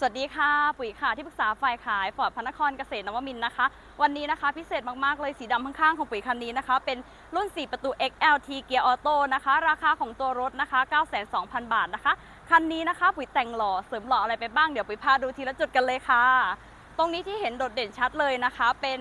สวัสดีค่ะ ปุ๋ยค่ะที่ปรึกษาฝ่ายขายฟอร์ดพระนครเกษตรนวมินนะคะ วันนี้นะคะพิเศษมากๆเลยสีดำข้างๆของปุ๋ยคันนี้นะคะ เป็นรุ่น 4 ประตู XLT เกียร์ออโต้นะคะ ราคาของตัวรถนะคะ 92,000 บาทนะคะ คันนี้นะคะปุ๋ยแต่งหล่อเสริมหล่ออะไรไปบ้างเดี๋ยวปุ๋ยพาดูทีละจุดกันเลยค่ะ ตรงนี้ที่เห็นโดดเด่นชัดเลยนะคะ เป็น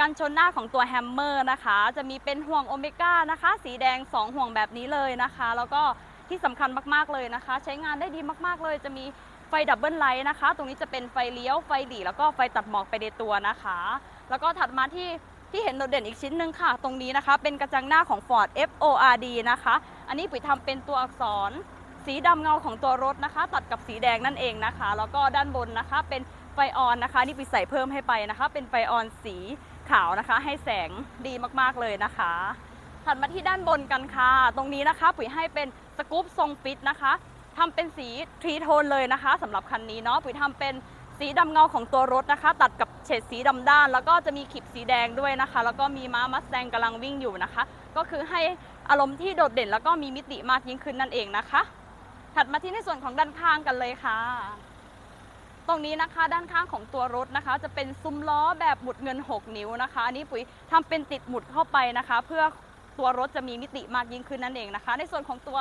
กันชนหน้าของตัวแฮมเมอร์นะคะ จะมีเป็นห่วงโอเมก้านะคะ สีแดง 2 ห่วงแบบนี้เลยนะคะ แล้วก็ที่สำคัญมากๆเลยนะคะ ใช้งานได้ดีมากๆเลย จะมี ไฟดับเบิลไลท์นะคะ ตรงนี้จะเป็นไฟเลี้ยวไฟหลีแล้วก็ไฟตัดหมอกไปในตัวนะคะ แล้วก็ถัดมาที่ที่เห็นโดดเด่นอีกชิ้นหนึ่งค่ะ ตรงนี้นะคะ เป็นกระจังหน้าของ Ford FORD นะคะ อันนี้ปุ๋ยทำเป็นตัวอักษร สีดำเงาของตัวรถนะคะ ตัดกับสีแดงนั่นเองนะคะ แล้วก็ด้านบนนะคะ เป็นไฟออนนะคะ นี่ปุ๋ยใส่เพิ่มให้ไปนะคะ เป็นไฟออนสีขาวนะคะ ให้แสงดีมากๆเลยนะคะถัดมาที่ด้านบนกันค่ะ ตรงนี้นะคะ ปุ๋ยให้เป็นสกู๊ปทรงฟิตนะคะ ทำเป็นสีทรีโทนเลยนะคะสำหรับคันนี้เนาะปุ๋ยทำเป็นสีดำเงาของตัวรถนะคะ ตัดกับเฉดสีดำด้าน แล้วก็จะมีขีดสีแดงด้วยนะคะ แล้วก็มีม้ามัสแตงกำลังวิ่งอยู่นะคะ ก็คือให้อารมณ์ที่โดดเด่นแล้วก็มีมิติมากยิ่งขึ้นนั่นเองนะคะ ถัดมาที่ในส่วนของด้านข้างกันเลยค่ะ ตรงนี้นะคะด้านข้างของตัวรถนะคะ จะเป็นซุ้มล้อแบบหมุดเงิน 6 นิ้วนะคะอันนี้ปุ๋ยทำเป็นติดหมุดเข้าไปนะคะ เพื่อตัวรถจะมีมิติมากยิ่งขึ้นนั่นเองนะคะ ในส่วนของตัว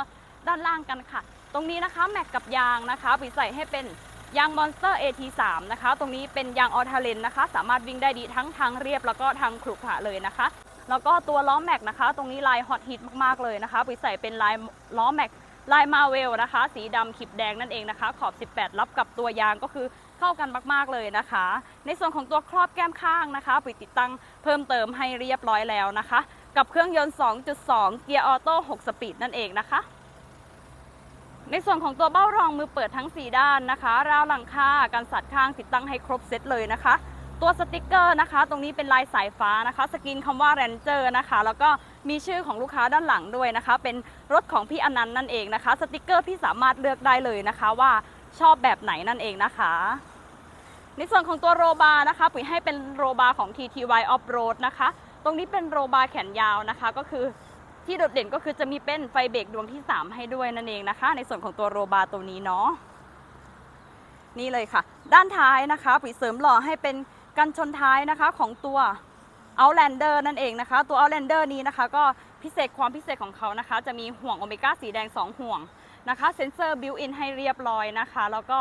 ด้านล่างกันค่ะ รงนี้นะคะแม็กกับยางนะคะปุ๋ยใส่ให้เป็นยางมอนสเตอร์ AT3 นะคะ ตรงนี้เป็นยางออทาเลนนะคะ สามารถวิ่งได้ดีทั้งทางเรียบแล้วก็ทางขรุขระเลยนะคะ แล้วก็ตัวล้อแม็กนะคะ ตรงนี้ลายฮอตฮิตมากๆเลยนะคะปุ๋ยใส่เป็นลายล้อแม็กลายมาเวลนะคะ สีดำขีบแดงนั่นเองนะคะ ขอบ 18 รับกับตัวยางก็คือเข้ากันมาก ๆ เลยนะคะ ในส่วนของตัวครอบแก้มข้างนะคะปุ๋ยติดตั้งเพิ่มเติมให้เรียบร้อยแล้วนะคะ กับเครื่องยนต์ 2.2 เกียร์ออโต้ 6 สปีดนั่นเองนะคะ ในส่วนของตัวเบ้ารองมือเปิดทั้ง 4 ด้านนะคะ ราวหลังคากันสัดข้างติดตั้งให้ครบเซตเลยนะคะ ตัวสติกเกอร์นะคะ ตรงนี้เป็นลายสายฟ้านะคะ สกรีนคำว่า Ranger นะคะ แล้วก็มีชื่อของลูกค้าด้านหลังด้วยนะคะ เป็นรถของพี่อนันต์นั่นเองนะคะ สติกเกอร์พี่สามารถเลือกได้เลยนะคะว่าชอบแบบไหนนั่นเองนะคะ ในส่วนของตัวโรบาร์นะคะปุ๋ยให้เป็นโรบาร์ของ TTY Off Road นะคะ ตรงนี้เป็นโรบาร์แขนยาวนะคะ ก็คือ ที่โดดเด่นก็คือจะมีเป็นไฟเบรกดวงที่ 3 ให้ด้วยนั่นเองนะคะ ในส่วนของตัวโรบาร์ตัวนี้เนาะนี่เลยค่ะ ด้านท้ายนะคะปุ๋ยเสริมหล่อให้เป็นกันชนท้ายนะคะของตัว Outlander นั่นเองนะคะ ตัว Outlander นี้นะคะ ก็พิเศษความพิเศษของเขานะคะ จะมีห่วงโอเมก้าสีแดง 2 ห่วงนะคะเซ็นเซอร์บิวอินให้เรียบร้อยนะคะ แล้วก็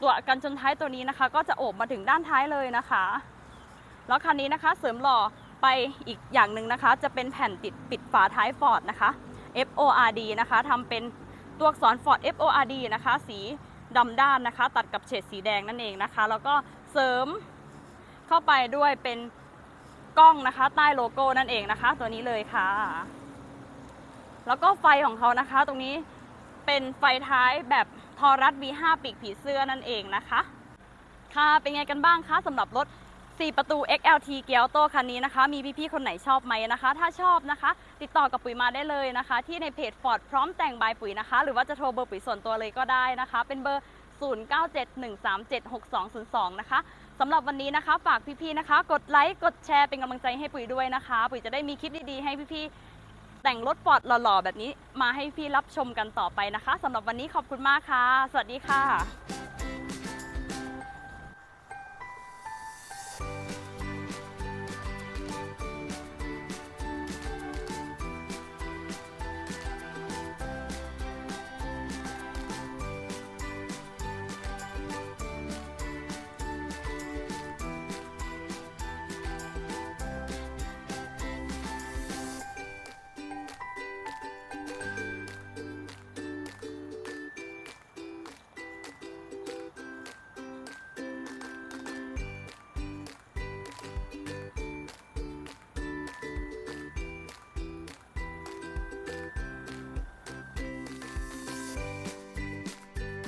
ตัวกันชนท้ายตัวนี้นะคะ ก็จะโอบมาถึงด้านท้ายเลยนะคะ แล้วคันนี้นะคะเสริมหล่อ ไปอีกอย่างหนึ่งนะคะ จะเป็นแผ่นติดปิดฝาท้ายฟอร์ดนะคะ FORD นะคะทำเป็นตัวอักษร Ford FORD นะคะ สีดำด้านนะคะ ตัดกับเฉดสีแดงนั่นเองนะคะ แล้วก็เสริมเข้าไปด้วยเป็นกล้องนะคะ ใต้โลโก้นั่นเองนะคะ ตัวนี้เลยค่ะ แล้วก็ไฟของเขานะคะ ตรงนี้เป็นไฟท้ายแบบทอรัส V5 ปีกผีเสื้อนั่นเองนะคะ ค่ะเป็นไงกันบ้างคะสำหรับรถ 4 ประตู XLT เกียร์ออโต้คันนี้นะคะ มีพี่ๆ คนไหนชอบไหมนะคะ ถ้าชอบนะคะ ติดต่อกับปุ๋ยมาได้เลยนะคะ ที่ในเพจ Ford พร้อมแต่งบายปุ๋ยนะคะ หรือว่าจะโทรเบอร์ปุ๋ยส่วนตัวเลยก็ได้นะคะ เป็นเบอร์ 0971376202 นะคะสำหรับวันนี้นะคะ ฝากพี่ๆ นะคะ กดไลค์กดแชร์เป็นกำลังใจให้ปุ๋ยด้วยนะคะ ปุ๋ยจะได้มีคลิปดีๆ ให้พี่ๆ แต่งรถฟอร์ดหล่อๆ แบบนี้มาให้พี่รับชมกันต่อไปนะคะสำหรับวันนี้ขอบคุณมากค่ะ สวัสดีค่ะ